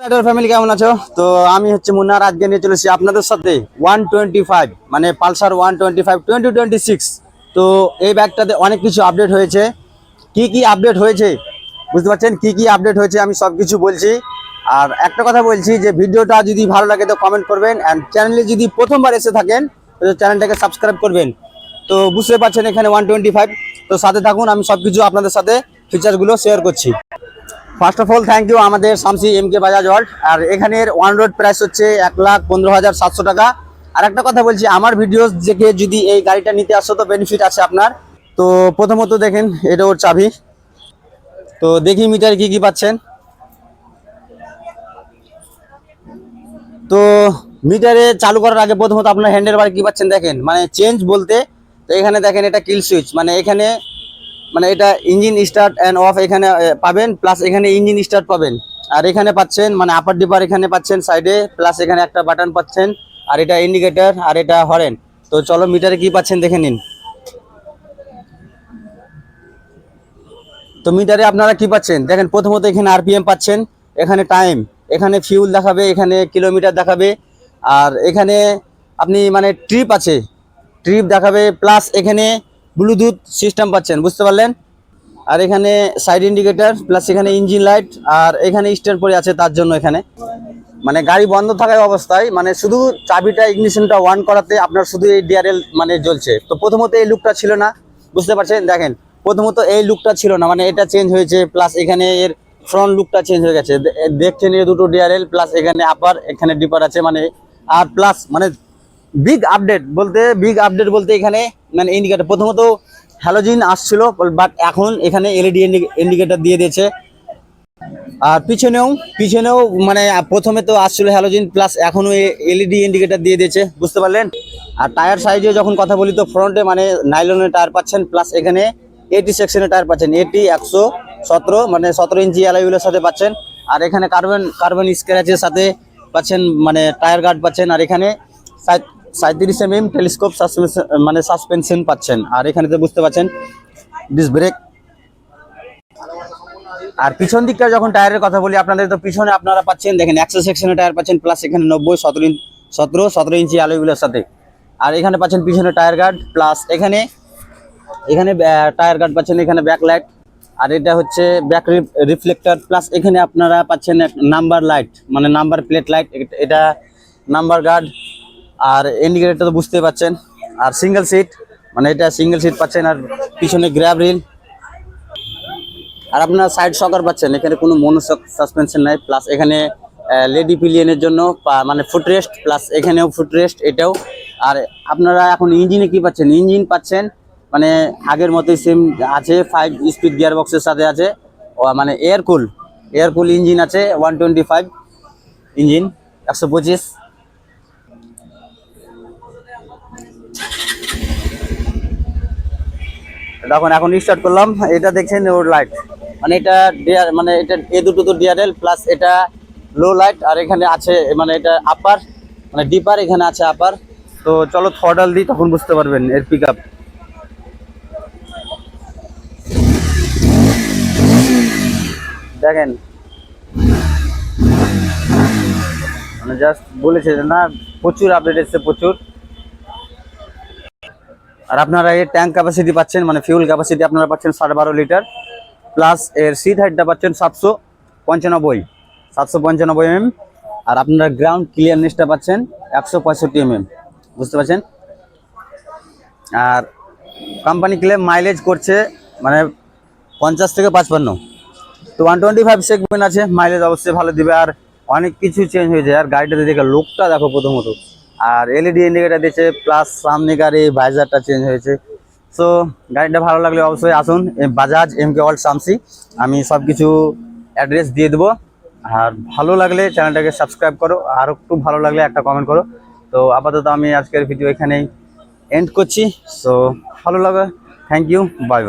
Family কেমন আছো? তো আমি হচ্ছে মুন্নার, আজকে নিয়ে চলেছি আপনাদের সাথে ওয়ান টোয়েন্টি ফাইভ মানে Pulsar one twenty five twenty twenty six তো এই ব্যাগটাতে অনেক কিছু আপডেট হয়েছে। কি কি আপডেট হয়েছে? বুঝতে পারছেন? কি কি আপডেট হয়েছে আমি সব কিছু বলছি। আর একটা কথা বলছি যে ভিডিওটা যদি ভালো লাগে তো কমেন্ট করবেন। অ্যান্ড চ্যানেলে যদি প্রথমবার এসে থাকেন চ্যানেলটাকে সাবস্ক্রাইব করবেন। তো বুঝতে পারছেন এখানে ওয়ান টোয়েন্টি ফাইভ তো সাথে থাকুন, আমি সব কিছু আপনাদের সাথে ফিচারগুলো শেয়ার করছি। First of all thank you আমাদের Shamsi M K Bajaj World আর এখানের ওয়ান রোড প্রাইস হচ্ছে এক লাখ পনেরো হাজার সাতশো টাকা। আর একটা কথা বলছি, আমার ভিডিও দেখে যদি এই গাড়িটা নিতে আসো, তো বেনিফিট আছে আপনার। তো প্রথমত দেখেন, এটা ওর চাবি। তো দেখি মিটার কি কি পাচ্ছেন। তো মিটারে চালু করার আগে প্রথমত আপনার হ্যান্ডেল বার কি পাচ্ছেন দেখেন। মানে চেঞ্জ বলতে, তো এখানে দেখেন এটা কিল সুইচ মানে এখানে মানে এটা ইঞ্জিন স্টার্ট অ্যান্ড অফ এখানে পাবেন প্লাস এখানে ইঞ্জিন স্টার্ট পাবেন। আর এখানে পাচ্ছেন মানে আপার ডিপার এখানে পাচ্ছেন সাইডে প্লাস এখানে একটা বাটন পাচ্ছেন, আর এটা ইন্ডিকেটার আর এটা হরেন তো চলো মিটারে কি পাচ্ছেন দেখে নিন। তো মিটারে আপনারা কি পাচ্ছেন? দেখেন, প্রথমত এখানে আরপিএম পাচ্ছেন, এখানে টাইম এখানে ফিউল দেখাবে, এখানে কিলোমিটার দেখাবে, আর এখানে আপনি মানে ট্রিপ আছে ট্রিপ দেখাবে প্লাস এখানে ব্লুটুথ সিস্টেম পাচ্ছেন, বুঝতে পারলেন? আর এখানে সাইড ইন্ডিকেটর প্লাস এখানে ইঞ্জিন লাইট আর এখানে স্ট্যান্ড পরে আছে তার জন্য এখানে। মানে গাড়ি বন্ধ থাকার অবস্থায় মানে শুধু চাবিটা ইগনিশনটা ওয়ান করাতে আপনার শুধু এই ডিআরএল মানে জ্বলছে। তো প্রথমত এই লুকটা ছিল না, বুঝতে পারছেন? দেখেন, প্রথমত এই লুকটা ছিল না মানে এটা চেঞ্জ হয়েছে প্লাস এখানে এর ফ্রন্ট লুকটা চেঞ্জ হয়ে গেছে। দেখছেন এই দুটো ডিআরএল প্লাস এখানে আপার এখানে ডিপার আছে মানে আর প্লাস মানে বিগ আপডেট বলতে বিগ আপডেট বলতে এখানে মানে ইন্ডিকেটর প্রথমত হ্যালোজিন আসছিল বাট এখন এখানে এলইডি ইন্ডিকেটর দিয়ে দিয়েছে। আর পিছনেও পিছনেও মানে প্রথমে তো আসছিল হ্যালোজিন প্লাস এখনও এলইডি ইন্ডিকেটর দিয়ে দিয়েছে, বুঝতে পারলেন? আর টায়ার সাইজে যখন কথা বলি, তো ফ্রন্টে মানে নাইলনের টায়ার পাচ্ছেন প্লাস এখানে এটি সেকশনের টায়ার পাচ্ছেন এটি একশো সতেরো মানে সতেরো ইঞ্চি অ্যালাইগুলোর সাথে পাচ্ছেন। আর এখানে কার্বন কার্বন স্ক্র্যাচের সাথে পাচ্ছেন মানে টায়ার গার্ড পাচ্ছেন, আর এখানে সাঁত্রিশ এম এম টেলিস্কোপ মানে সাসপেনশন পাচ্ছেন। আর এখানে তো বুঝতে পাচ্ছেন ডিস ব্রেক আর পিছন দিকটা যখন টায়ারের কথা বলি, আপনাদের তো পিছনে আপনারা পাচ্ছেন, দেখেন একশো সেকশনের টায়ার পাচ্ছেন প্লাস এখানে নব্বই, সতেরো সতেরো সতেরো ইঞ্চি আলোগুলোর সাথে। আর এখানে পাচ্ছেন পিছনে টায়ার গার্ড প্লাস এখানে এখানে টায়ার গার্ড পাচ্ছেন এখানে ব্যাক লাইট আর এটা হচ্ছে ব্যাক রিফ্লেক্টর প্লাস এখানে আপনারা পাচ্ছেন নাম্বার লাইট মানে নাম্বার প্লেট লাইট এটা নাম্বার গার্ড আর ইন্ডিকেটর তো বুঝতে পাচ্ছেন। আর সিঙ্গেল সিট মানে এটা সিঙ্গেল সিট পাচ্ছেন, আর পিছনে গ্র্যাব রিল আর আপনার সাইড শকার পাচ্ছেন, এখানে কোনো মনো সাসপেনশন নাই প্লাস এখানে লেডি পিলিয়নের জন্য মানে ফুট রেস্ট প্লাস এখানেও ফুট রেস্ট এটাও। আর আপনারা এখন ইঞ্জিনে কি পাচ্ছেন? ইঞ্জিন পাচ্ছেন মানে আগের মতোই সেম আছে ফাইভ স্পিড গিয়ার বক্সের সাথে আছে। মানে air cool air cool engine আছে ওয়ান টোয়েন্টি ফাইভ ইঞ্জিন একশো পঁচিশ। দেখুন এখন স্টার্ট করলাম। এটা দেখছেন ওর লাইট মানে এটা ডিয়ার মানে এটা এ দুটো তো ডিআরএল প্লাস এটা লো লাইট আর এখানে আছে মানে এটা আপার মানে ডিপার এখানে আছে আপার তো চলো থর্ডাল দিই, তখন বুঝতে পারবেন এর পিক আপ দেখেন। মানে জাস্ট বলেছে না, প্রচুর আপডেট এসছে, প্রচুর। আর আপনারা এর ট্যাঙ্ক ক্যাপাসিটি পাচ্ছেন মানে ফিউল ক্যাপাসিটি আপনারা পাচ্ছেন সাড়ে বারো লিটার প্লাস এর সিট হাইটটা পাচ্ছেন সাতশো পঞ্চানব্বই সাতশো পঞ্চানব্বই এমএম আর আপনারা গ্রাউন্ড ক্লিয়ারনেসটা পাচ্ছেন একশো পঁয়ষট্টি এমএম বুঝতে পারছেন? আর কোম্পানি ক্লেম মাইলেজ করছে মানে পঞ্চাশ থেকে পাঁচপান্ন। তো ওয়ান টোয়েন্টি ফাইভ সেগমেন্ট আছে মাইলেজ অবশ্যই ভালো দিবে, আর অনেক কিছু চেঞ্জ হয়েছে আর গাড়িটাতে দেখে লোকটা দেখো প্রথমত। আর এলইডি ইন্ডিকেটার দিয়েছে প্লাস সামনে গাড়ি ভাইজারটা চেঞ্জ হয়েছে। সো গাড়িটা ভালো লাগলে অবশ্যই আসুন। Bajaj M K world Samsi আমি সব কিছু অ্যাড্রেস দিয়ে দেবো। আর ভালো লাগলে চ্যানেলটাকে সাবস্ক্রাইব করো। আর একটু ভালো লাগলে একটা কমেন্ট করো। তো, আপাতত আমি আজকের ভিডিও এখানেই এন্ড করছি। সো ভালো লাগে থ্যাংক ইউ বাই বাই